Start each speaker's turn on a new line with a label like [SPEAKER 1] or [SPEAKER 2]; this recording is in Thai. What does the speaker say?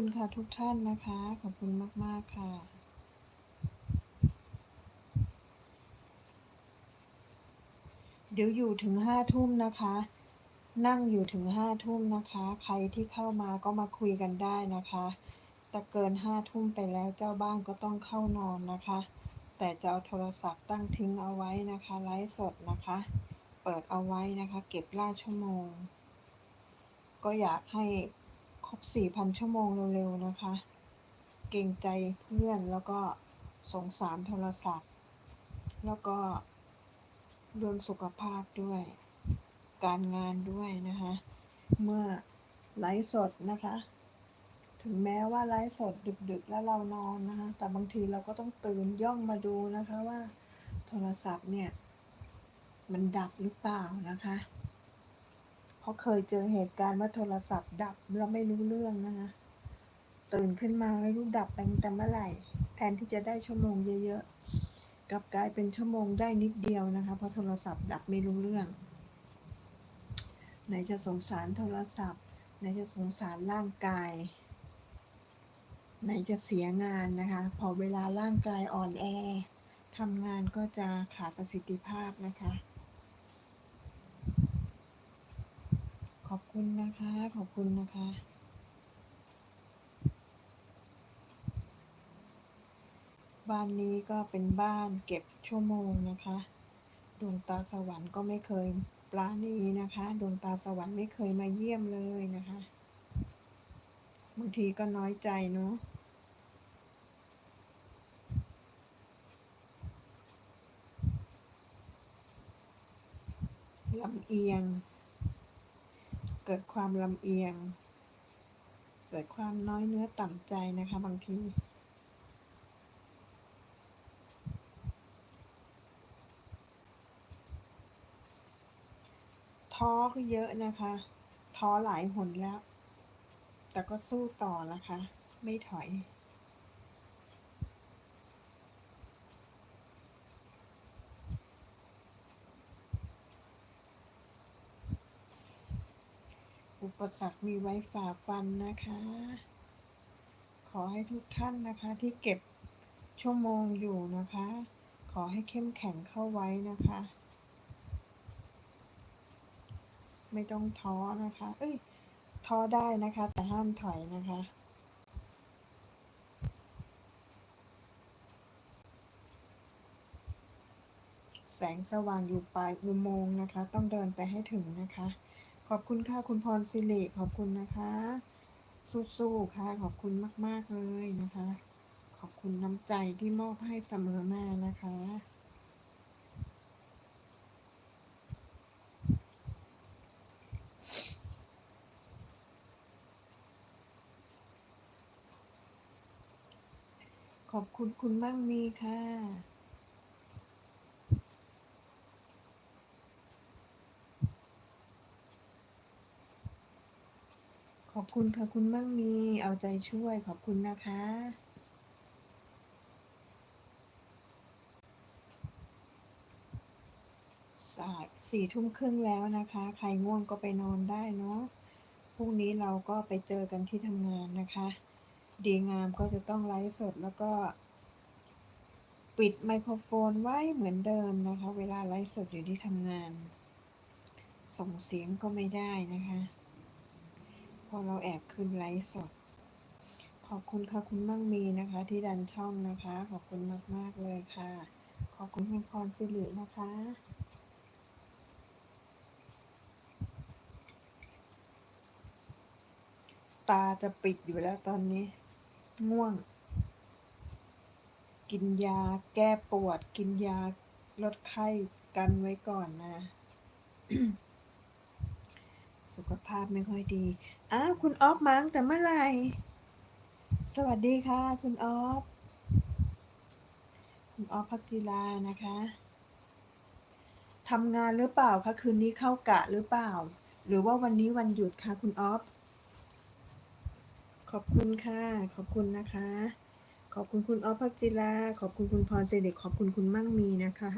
[SPEAKER 1] คุณค่ะทุกท่านนะคะ ขอบคุณมาก ๆ ค่ะ เดี๋ยวอยู่ถึงห้าทุ่มนะคะ นั่งอยู่ถึงห้าทุ่มนะคะ ใครที่เข้ามาก็มาคุยกันได้นะคะแต่เกินห้าทุ่มไปแล้วเจ้าบ้านก็ต้องเข้านอนนะคะ แต่จะเอาโทรศัพท์ตั้งทิ้งเอาไว้นะคะ ไลฟ์สดนะคะ เปิดเอาไว้นะคะ เก็บล่าชั่วโมง ก็อยากให้ ครบ 4,000 ชั่วโมงเร็วๆนะคะ เกรงใจเพื่อนแล้วก็สงสารโทรศัพท์ แล้วก็เรื่องสุขภาพด้วย การงานด้วยนะคะ เมื่อไลฟ์สดนะคะ ถึงแม้ว่าไลฟ์สดดึกๆ แล้วเรานอนนะคะ แต่บางทีเราก็ต้องตื่นย่องมาดูนะคะว่าโทรศัพท์เนี่ย มันดับหรือเปล่านะคะ ราะเคยเจอเหตุการณ์ว่าโทรศัพท์ดับเราไม่รู้เรื่องนะคะตื่นขึ้นมาไม่รู้ดับไปแต่เมื่อไหร่ แทนที่จะได้ชั่วโมงเยอะๆกลับกลายเป็นชั่วโมงได้นิดเดียวนะคะเพราะโทรศัพท์ดับไม่รู้เรื่อง ไหนจะสงสารโทรศัพท์ ไหนจะสงสารร่างกาย ไหนจะเสียงานนะคะ พอเวลาร่างกายอ่อนแอทำงานก็จะขาดประสิทธิภาพนะคะ อบคุณนะคะ ขอบคุณนะคะ บ้านนี้ก็เป็นบ้านเก็บชั่วโมงนะคะ ดวงตาสวรรค์ก็ไม่เคยปราณีนะคะ ดวงตาสวรรค์ไม่เคยมาเยี่ยมเลยนะคะ บางทีก็น้อยใจเนาะลำเอียง เกิดความลำเอียง เกิดความน้อยเนื้อต่ำใจนะคะบางที ท้อก็เยอะนะคะ ท้อหลายหนแล้ว แต่ก็สู้ต่อนะคะ ไม่ถอย อุปสรรคมีไว้ฝ่าฟันนะคะ ขอให้ทุกท่านนะคะที่เก็บชั่วโมงอยู่นะคะ ขอให้เข้มแข็งเข้าไว้นะคะ ไม่ต้องท้อนะคะ เอ้ยท้อได้นะคะ แต่ห้ามถอยนะคะแสงสว่างอยู่ปลายอุโมงค์นะคะ ต้องเดินไปให้ถึงนะคะ ขอบคุณค่ะคุณพรสิริขอบคุณนะคะ สู้ๆค่ะขอบคุณมาก ๆ เลยนะคะ ขอบคุณน้ำใจที่มอบให้เสมอมานะคะขอบคุณคุณบ้างมีค่ะ ขอบคุณค่ะคุณมั่งมีเอาใจช่วยขอบคุณนะคะ สายสี่ทุ่มครึ่งแล้วนะคะ ใครง่วงก็ไปนอนได้เนาะพรุ่งนี้เราก็ไปเจอกันที่ทำงานนะคะ ดีงามก็จะต้องไลฟ์สดแล้วก็ ปิดไมโครโฟนไว้เหมือนเดิมนะคะ เวลาไลฟ์สดอยู่ที่ทำงาน ส่งเสียงก็ไม่ได้นะคะ อเราแอบขึ้นไลฟ์สด ขอบคุณค่ะคุณมั่งมีนะคะ ที่ดันช่องนะคะ ขอบคุณมากๆเลยค่ะ ขอบคุณคุณพรสิรินะคะ ตาจะปิดอยู่แล้วตอนนี้ ง่วง กินยาแก้ปวด กินยาลดไข้กันไว้ก่อนนะ สุขภาพไม่ค่อยดี อ้าวคุณออฟมั้งแต่เมื่อไหร่ สวัสดีค่ะ คุณออฟ คุณออฟพักจิลานะคะทำงานหรือเปล่าคะคืนนี้เข้ากะหรือเปล่า หรือว่าวันนี้วันหยุดคะคุณออฟ ขอบคุณค่ะ ขอบคุณนะคะ ขอบคุณคุณออฟพักจิลา ขอบคุณคุณพรเจเด็กขอบคุณคุณมั่งมีนะคะ